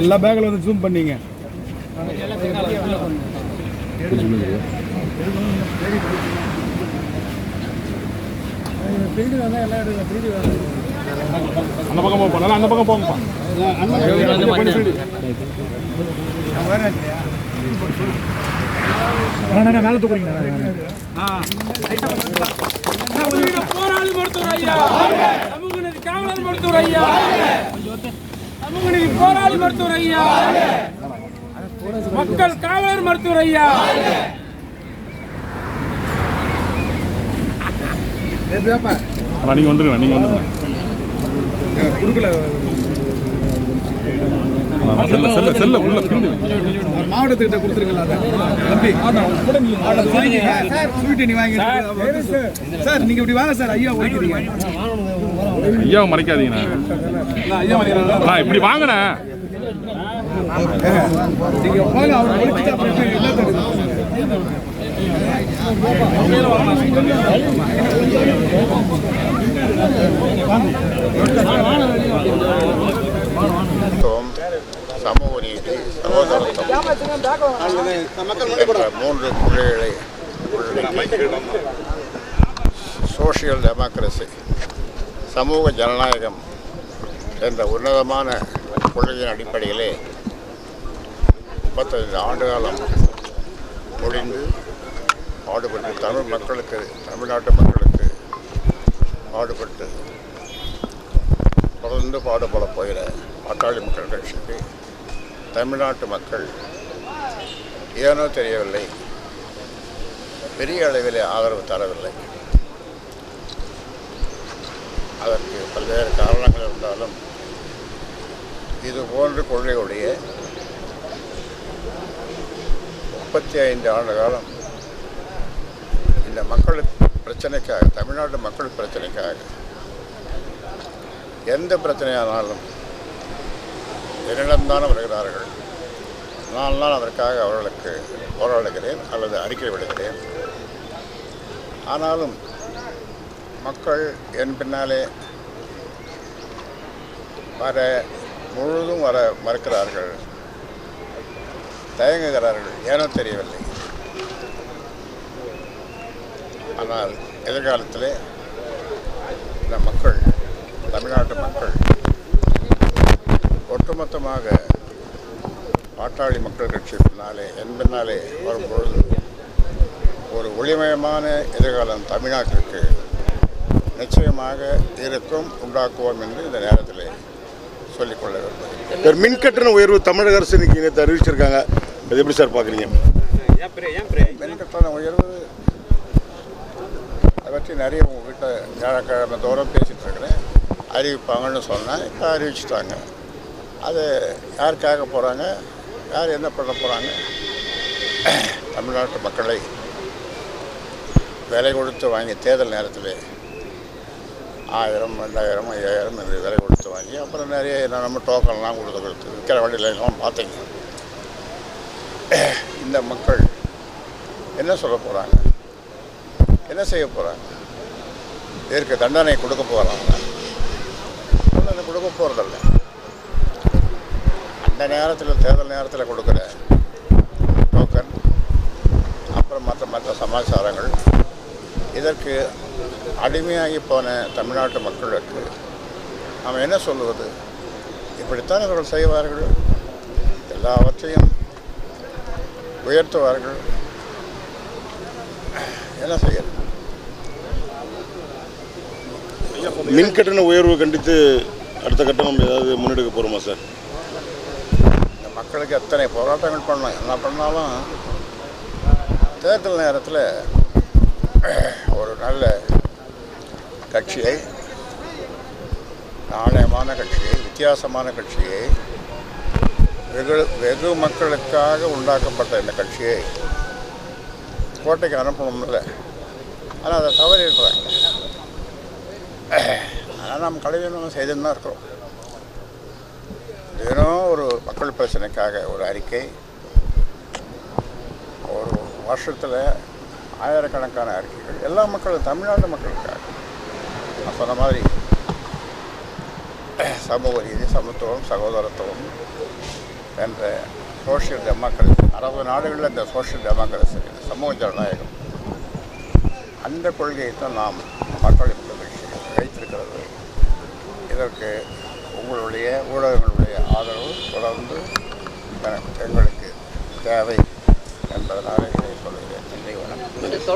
எல்லா பேக்கில் வந்து ஜூம் பண்ணீங்க. அந்த பக்கம் போகலாம் அந்த பக்கம் போங்கப்பா. மேலே தூக்குறீங்க போராளி மருத்துவர் ஐயா சமூக நீதி காவலர் மருத்துவர் ஐயா சமூக நீதி போராளி மருத்துவர் ஐயா. மக்கள் காவலர் மருத்துவர் ஐயா. நீங்கள் வந்துருங்க நீங்கள் வந்துருங்க. செல்ல செல்ல செல்ல உள்ள பின்னு மாவட்டத்துக்கிட்ட கொடுத்துருங்களா தம்பி நீ வாங்கி சார் நீங்க இப்படி வாங்க சார் ஐயா ஓடிக்கிறீங்க. ஐயாவை மறைக்காதீங்கண்ணா. ஐயா அண்ணா இப்படி வாங்கண்ணே. நீங்க போங்க அவர் ஒழிச்சுட்டு சமூக நீதி சகோதரத்துவம் என்ற மூன்று கொள்கைகளை சோசியல் சோஷியல் டெமோக்ரஸி சமூக ஜனநாயகம் என்ற உன்னதமான கொள்கையின் அடிப்படையிலே முப்பத்தைந்து ஆண்டு காலம் பாடுபட்டு தமிழ் மக்களுக்கு தமிழ்நாட்டு மக்களுக்கு பாடுபட்டு தொடர்ந்து பாடுபட போகிற பாட்டாளி மக்கள் கட்சிக்கு தமிழ்நாட்டு மக்கள் ஏனோ தெரியவில்லை பெரிய அளவில் ஆதரவு தரவில்லை. அதற்கு பல்வேறு காரணங்கள் இருந்தாலும் இது போன்ற கொள்கையுடைய முப்பத்தி ஐந்து ஆண்டு காலம் இந்த மக்களுக்கு பிரச்சனைக்காக தமிழ்நாடு மக்கள் பிரச்சனைக்காக. எந்த பிரச்சனையானாலும் என்னிடம்தான் வருகிறார்கள். நான் தான் அதற்காக அவர்களுக்கு போராடுகிறேன் அல்லது அறிக்கை விடுகிறேன். ஆனாலும் மக்கள் என் பின்னாலே வர முழுதும் வர மறுக்கிறார்கள். தயங்குகிறார்கள். ஏனோ தெரியவில்லை. ஆனால் எதிர்காலத்திலே இந்த மக்கள் தமிழ்நாட்டு மக்கள் ஒட்டுமொத்தமாக பாட்டாளி மக்கள் கட்சி பின்னாலே என் பின்னாலே வரும்பொழுது ஒரு ஒளிமயமான எதிர்காலம் தமிழ்நாட்டிற்கு நிச்சயமாக இருக்கும் உண்டாக்குவோம் என்று இந்த நேரத்தில் சொல்லிக்கொள்ள விரும்புகிறேன். மின் கட்டண உயர்வு தமிழக அரசு இன்னைக்கு அறிவிச்சிருக்காங்க. அது எப்படி சார் பார்க்குறீங்க மின் கட்டண உயர்வு பற்றி நிறைய உங்ககிட்ட வியாழக்கிழமை தூரம் பேசிகிட்டு இருக்கிறேன். அறிவிப்பாங்கன்னு சொன்னேன். இப்போ அறிவிச்சிட்டாங்க. அது யார் கேட்க போகிறாங்க யார் என்ன பண்ண போகிறாங்க தமிழ்நாட்டு மக்களை விலை கொடுத்து வாங்கி தேர்தல் நேரத்தில் ஆயிரம் ரெண்டாயிரம் ஐயாயிரம் என்று விலை கொடுத்து வாங்கி அப்புறம் நிறைய நம்ம டோக்கன்லாம் கொடுத்து கொடுத்து விற்கிற வழியிலாம் பார்த்தீங்க. இந்த மக்கள் என்ன சொல்ல போகிறாங்க என்ன செய்ய போகிறாங்க இதற்கு தண்டனை கொடுக்க போகிறாங்க தண்டனை கொடுக்க போகிறதில்ல அந்த நேரத்தில் தேர்தல் நேரத்தில் கொடுக்குற டோக்கன் அப்புறம் மற்ற மற்ற சமாச்சாரங்கள் இதற்கு அடிமையாகி போன தமிழ்நாட்டு மக்களுக்கு நாம் என்ன சொல்லுவது? இப்படித்தான் இவர்கள் செய்வார்கள். எல்லாவற்றையும் உயர்த்துவார்கள். என்ன செய்யறது மின் கட்டண உயர்வு கண்டித்து அடுத்த கட்டம் நம்ம ஏதாவது முன்னெடுக்க போகிறோமா சார்? இந்த மக்களுக்கு எத்தனை போராட்டங்கள் பண்ணலாம் என்ன பண்ணாலும் தேர்தல் நேரத்தில் ஒரு நல்ல கட்சியை நாணயமான கட்சியை வித்தியாசமான கட்சியை வெகு வெகு மக்களுக்காக உண்டாக்கப்பட்ட இந்த கட்சியை கோட்டைக்கு அனுப்பணும்ல. ஆனால் அதை தவறிடுறாங்க. இருக்கிறாங்க ஆனால் நாம் கலைஞரும் செய்துன்னு தான் இருக்கிறோம். தினம் ஒரு மக்கள் பிரச்சனைக்காக ஒரு அறிக்கை ஒரு வருஷத்தில் ஆயிரக்கணக்கான அறிக்கைகள் எல்லா மக்களும் தமிழ்நாட்டு மக்களுக்காக. நான் சொன்ன மாதிரி சமூக ரீதி சமத்துவம் சகோதரத்துவம் என்ற சோஷியல் டெமோக்ரஸி அறுபது நாடுகளில் இந்த சோஷியல் டெமோக்ரஸி சமூக ஜனநாயகம் அந்த கொள்கையை தான் நாம் மக்களின் வைத்திருக்கிறது. இதற்கு உங்களுடைய ஊடகங்களுடைய ஆதரவு தொடர்ந்து எங்களுக்கு தேவை என்பதனால் இதை சொல்கிறேன். நன்றி வணக்கம்.